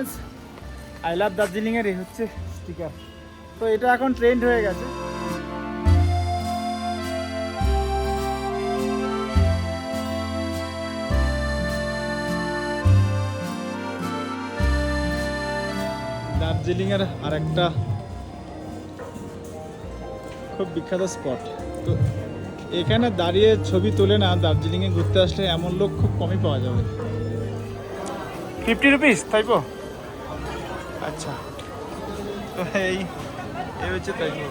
Friends I love দার্জিলিংয়ের এই হচ্ছে স্টিকার তো এটা এখন ট্রেন্ড হয়ে গেছে। দার্জিলিংয়ের আর একটা খুব বিখ্যাত স্পট তো এখানে দাঁড়িয়ে ছবি তোলে না দার্জিলিংয়ে ঘুরতে আসলে এমন লোক খুব কমই পাওয়া যাবে। ফিফটি রুপিস তাইপো আচ্ছা। তো এই এই হচ্ছে তাইপো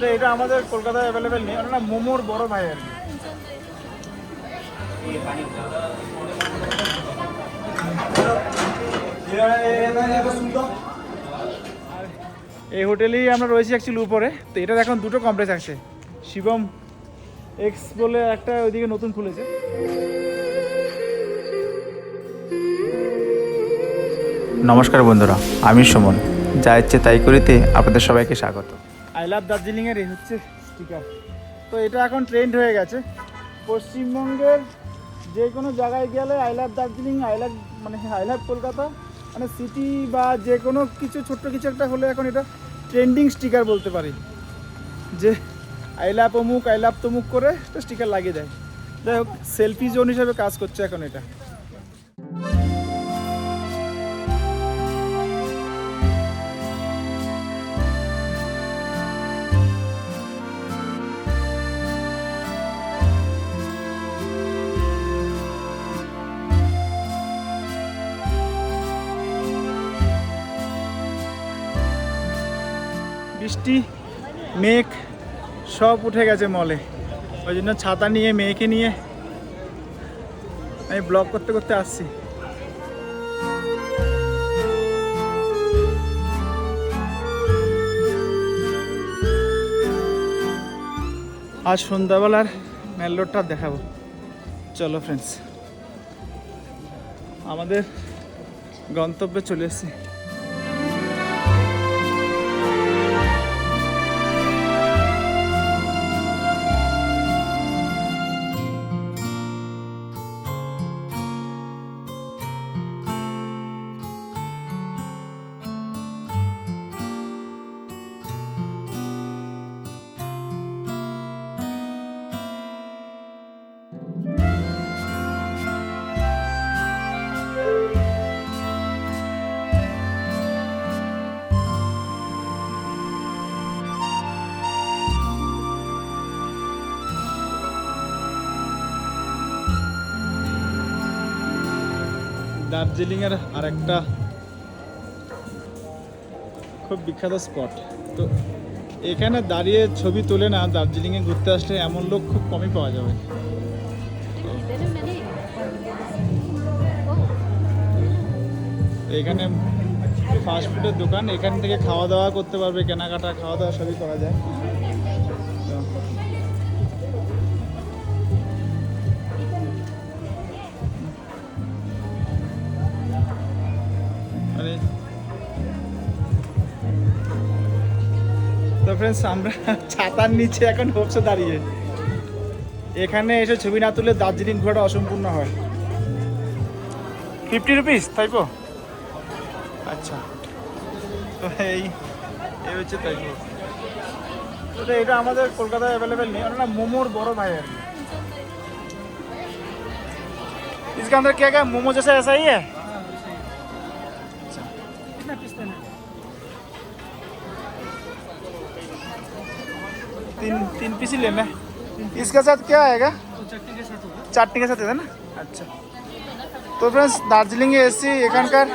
তো। এটা আমাদের কলকাতায় অ্যাভেলেবেল নেই। ওটা মোমোর বড় ভাই আর এই হোটেলেই আমরা রয়েছি অ্যাকচুয়ালি উপরে। তো এটার এখন দুটো কমপ্লেক্স আছে। শিবম এক্স বলে একটা ওইদিকে নতুন খুলেছে। নমস্কার বন্ধুরা, আমি সুমন। যা ইচ্ছে তাই করিতে আপনাদের সবাইকে স্বাগত। আই লাভ দার্জিলিংয়ের এই হচ্ছে স্টিকার তো এটা এখন ট্রেন্ড হয়ে গেছে। পশ্চিমবঙ্গের যে কোনো জায়গায় গেলে I love Darjeeling I love মানে আই লাভ কলকাতা মানে সিটি বা যে কোনো কিছু, ছোট্ট কিছু একটা হলে এখন এটা ট্রেন্ডিং স্টিকার বলতে পারি। যে আই লাভ অমুক আই লাভ তমুক করে একটা স্টিকার লাগিয়ে দেয়। যাই হোক সেলফি জোন হিসাবে কাজ করছে এখন এটা। বৃষ্টি, মেঘ, সব উঠে গেছে মলে। ওই জন্য ছাতা নিয়ে, মেয়েকে নিয়ে আমি ব্লগ করতে করতে আসছি। আজ সন্ধ্যাবেলার মেল্লোরটা দেখাবো। চলো ফ্রেন্ডস আমাদের গন্তব্যে চলে এসেছি। দার্জিলিংয়ের আর একটা খুব বিখ্যাত স্পট। তো এখানে দাঁড়িয়ে ছবি তোলে না, দার্জিলিংয়ে ঘুরতে আসলে এমন লোক খুব কমই পাওয়া যাবে। এখানে ফাস্টফুডের দোকান, এখান থেকে খাওয়া দাওয়া করতে পারবে, কেনাকাটা, খাওয়া দাওয়া সবই করা যায়। তো ফ্রেন্ডস আমরা ছাতার নিচে এখন হোপসে দাঁড়িয়ে এখানে এসে ছবি না তুলে দার্জিলিং ঘোরাটা অসম্পূর্ণ হয় ফিফটি রুপিস তাইপো আচ্ছা তো এই এই হচ্ছে তাইপো তো এটা আমাদের কলকাতায় অ্যাভেলেবেল নেই ওটা না মোমোর বড় ভাই আর কি इसके अंदर क्या क्या मोमो जैसा ऐसा ही है तीन तीन पीस ही लेना है इसके साथ क्या आएगा চাটনি কে সাথে তাই না আচ্ছা তো ফ্রেন্ডস দার্জিলিং এ এসেছি এখানকার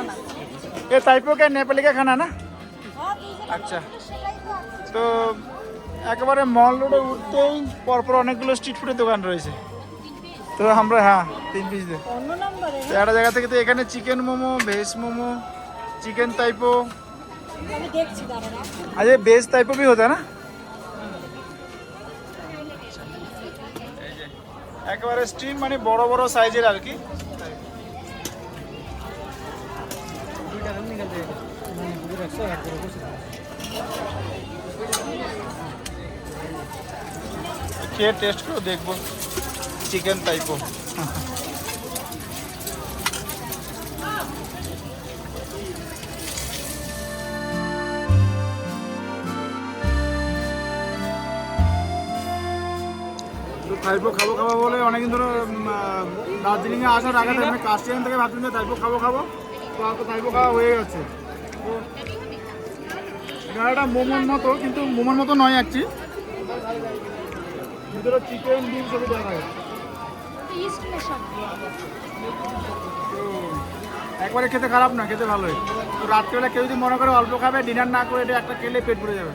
এ টাইপো কে নেপালি কা খানা না আচ্ছা তো একেবারে মল রোডে উঠতেই পরপর অনেকগুলো স্ট্রিট ফুডের দোকান রয়েছে তো আমরা হ্যাঁ তিন পিস দে তো একটা জায়গা থেকে তো এখানে chicken momo veg momo chicken typo আমি দেখছি দাঁড়ান আচ্ছা ভেজ টাইপো भी होता है একেবারে স্ট্রিম মানে বড় বড় সাইজের আর কি। খেয়ে টেস্ট করে দেখব চিকেন টাইপো তাইপো খাব খাব বলে অনেকদিন ধরে দার্জিলিংয়ে আসার আগে আমি কাস্টিয়ান থেকে ভাবছিলাম যে তাইপো খাব খাব। তো তাইপো খাওয়া হয়ে গেছে। তো এটা মোমোর মতো, কিন্তু মোমোর মতো নয় একটি ভিতরে চিকেন ডিম সবই একবারে খেতে খারাপ না, খেতে ভালোই। তো রাত্রেবেলা কেউ যদি মনে করে অল্প খাবে ডিনার না করে এটা একটা খেলে পেট ভরে যাবে।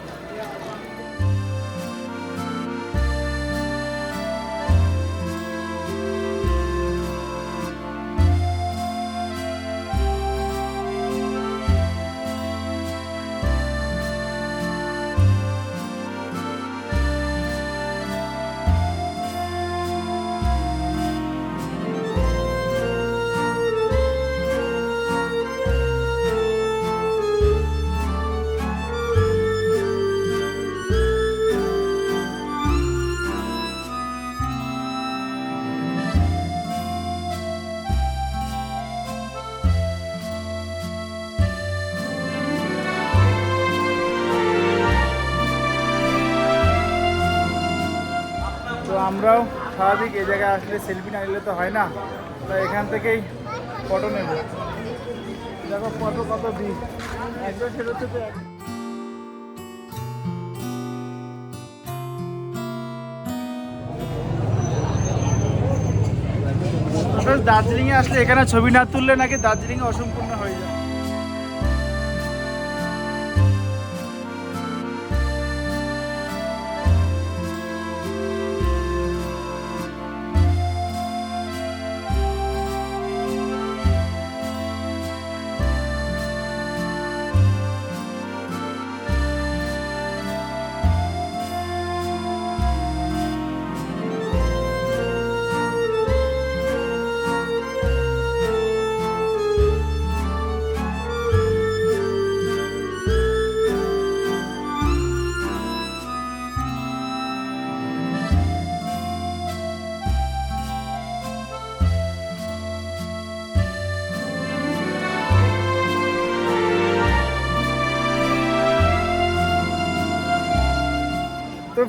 তো আমরাও স্বাভাবিক এই জায়গায় আসলে সেলফি না নিলে তো হয় না। তাই এখান থেকেই ফটো নেব। দেখো কত কত ভিড় তো দার্জিলিংয়ে আসলে এখানে ছবি না তুললে নাকি দার্জিলিংয়ে অসম্পূর্ণ হয়ে যায়।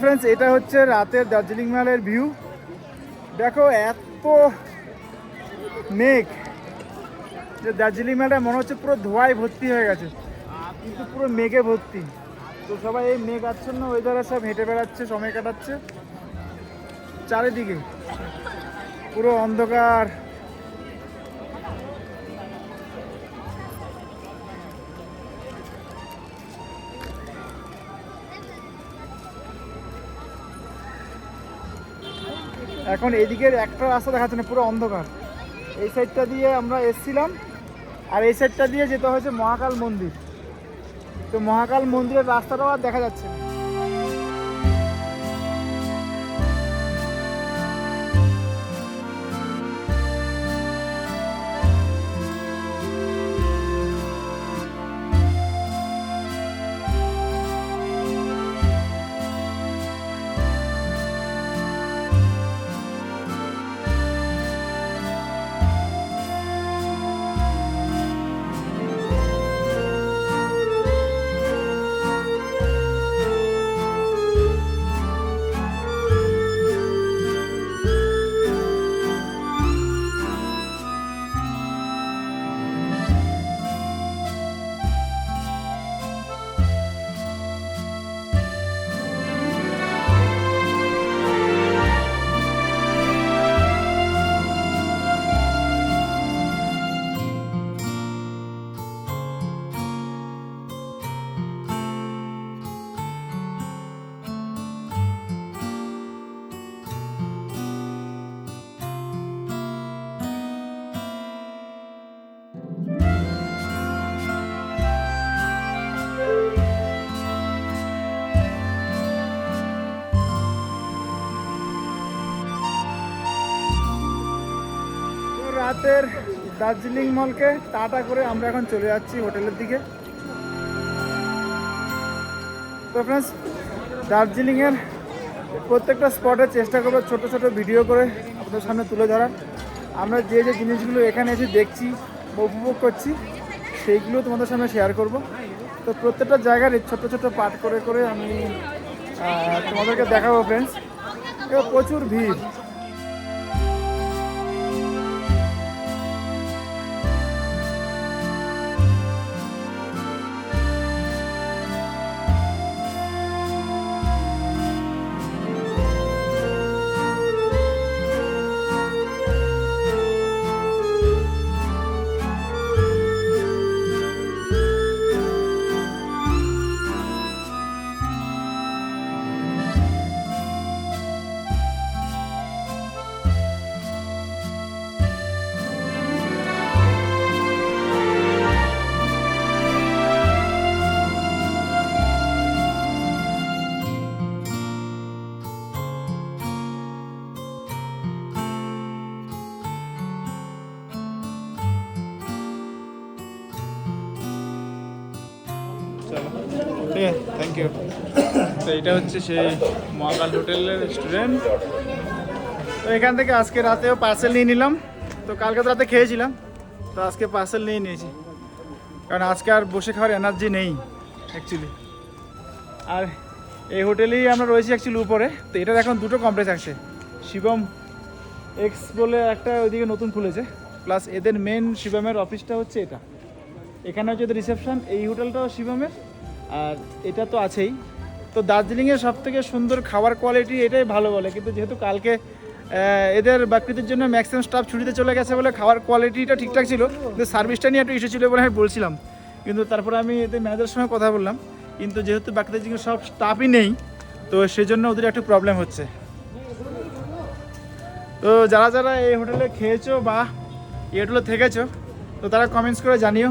ফ্রেন্ডস এটা হচ্ছে রাতের দার্জিলিং মেলের ভিউ দেখো, এত মেঘ। যে দার্জিলিং মেলটা মনে হচ্ছে পুরো ধোঁয়ায় ভর্তি হয়ে গেছে। কিন্তু পুরো মেঘে ভর্তি। তো সবাই এই মেঘ আচ্ছন্ন ওয়েদারে সব হেঁটে বেড়াচ্ছে, সময় কাটাচ্ছে। চারিদিকে পুরো অন্ধকার। এখন এদিকের একটা রাস্তা দেখাচ্ছে না, পুরো অন্ধকার। এই সাইডটা দিয়ে আমরা এসছিলাম, আর এই সাইডটা দিয়ে যেতে হয়েছে মহাকাল মন্দির। তো মহাকাল মন্দিরের রাস্তাটাও আর দেখা যাচ্ছে না। রাতের দার্জিলিং মলকে টাটা করে আমরা এখন চলে যাচ্ছি হোটেলের দিকে। তো ফ্রেন্ডস দার্জিলিংয়ের প্রত্যেকটা স্পটে চেষ্টা করব ছোট ছোট ভিডিও করে আপনাদের সামনে তুলে ধরার। আমরা যে যে জিনিসগুলো এখানে এসে দেখছি উপভোগ করছি, সেইগুলো তোমাদের সামনে শেয়ার করব। তো প্রত্যেকটা জায়গার ছোট ছোট পার্ট করে করে আমি তোমাদেরকে দেখাবো ফ্রেন্ডস প্রচুর ভিড়। ঠিক আছে থ্যাংক ইউ তো এটা হচ্ছে সেই মহাকাল হোটেলের রেস্টুরেন্ট তো এখান থেকে আজকে রাতেও পার্সেল নিয়ে নিলাম। তো কালকে রাতে খেয়েছিলাম। তো আজকে পার্সেল নিয়ে নিয়েছি। কারণ আজকে আর বসে খাওয়ার এনার্জি নেই অ্যাকচুয়ালি আর এই হোটেলেই আমরা রয়েছি অ্যাকচুয়ালি উপরে। তো এটার এখন দুটো কমপ্লেক্স আছে। শিবম এক্স বলে একটা ওইদিকে নতুন খুলেছে। প্লাস এদের মেন শিবমের অফিসটা হচ্ছে এটা। এখানে হচ্ছে রিসেপশন এই হোটেলটাও শিবমের। আর এটা তো আছেই। তো দার্জিলিংয়ের সব থেকে সুন্দর খাবার কোয়ালিটি এটাই ভালো বলে। কিন্তু যেহেতু কালকে এদের বাকৃতির জন্য ম্যাক্সিমাম স্টাফ ছুটিতে চলে গেছে বলে খাবার কোয়ালিটিটা ঠিকঠাক ছিল, কিন্তু সার্ভিসটা নিয়ে একটু ইস্যু ছিল বলে আমি বলছিলাম। কিন্তু তারপরে আমি এদের ম্যানেজারের সঙ্গে কথা বললাম। কিন্তু যেহেতু বাকৃতির জন্য সব স্টাফই নেই, তো সেজন্য ওদের একটু প্রবলেম হচ্ছে। তো যারা যারা এই হোটেলে খেয়েছো বা এই হোটেলে থেকেছো, তো তারা কমেন্টস করে জানিও।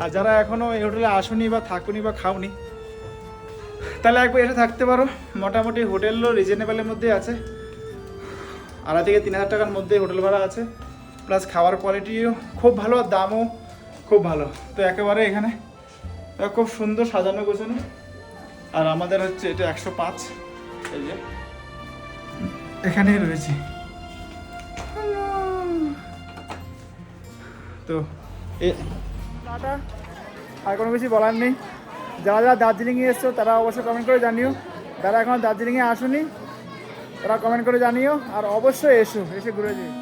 আর যারা এখনও এই হোটেলে আসুনি বা থাকুনি বা খাওনি, তাহলে একবার এসে থাকতে পারো। মোটামুটি হোটেলও রিজনেবলের মধ্যে আছে। আড়াই থেকে তিন হাজার টাকার মধ্যে হোটেল ভাড়া আছে। প্লাস খাওয়ার কোয়ালিটিও খুব ভালো, আর দামও খুব ভালো। তো একেবারে এখানে খুব সুন্দর সাজানো গোছানো। আর আমাদের হচ্ছে এটা একশো পাঁচ। এই যে, এখানেই রয়েছে। তো, এ আর কোনো কিছু বলার নেই। যারা যারা দার্জিলিংয়ে এসছো, তারা অবশ্যই কমেন্ট করে জানিও। যারা এখন দার্জিলিংয়ে আসুনি, তারা কমেন্ট করে জানিও। আর অবশ্যই এসো, এসে ঘুরে যেও।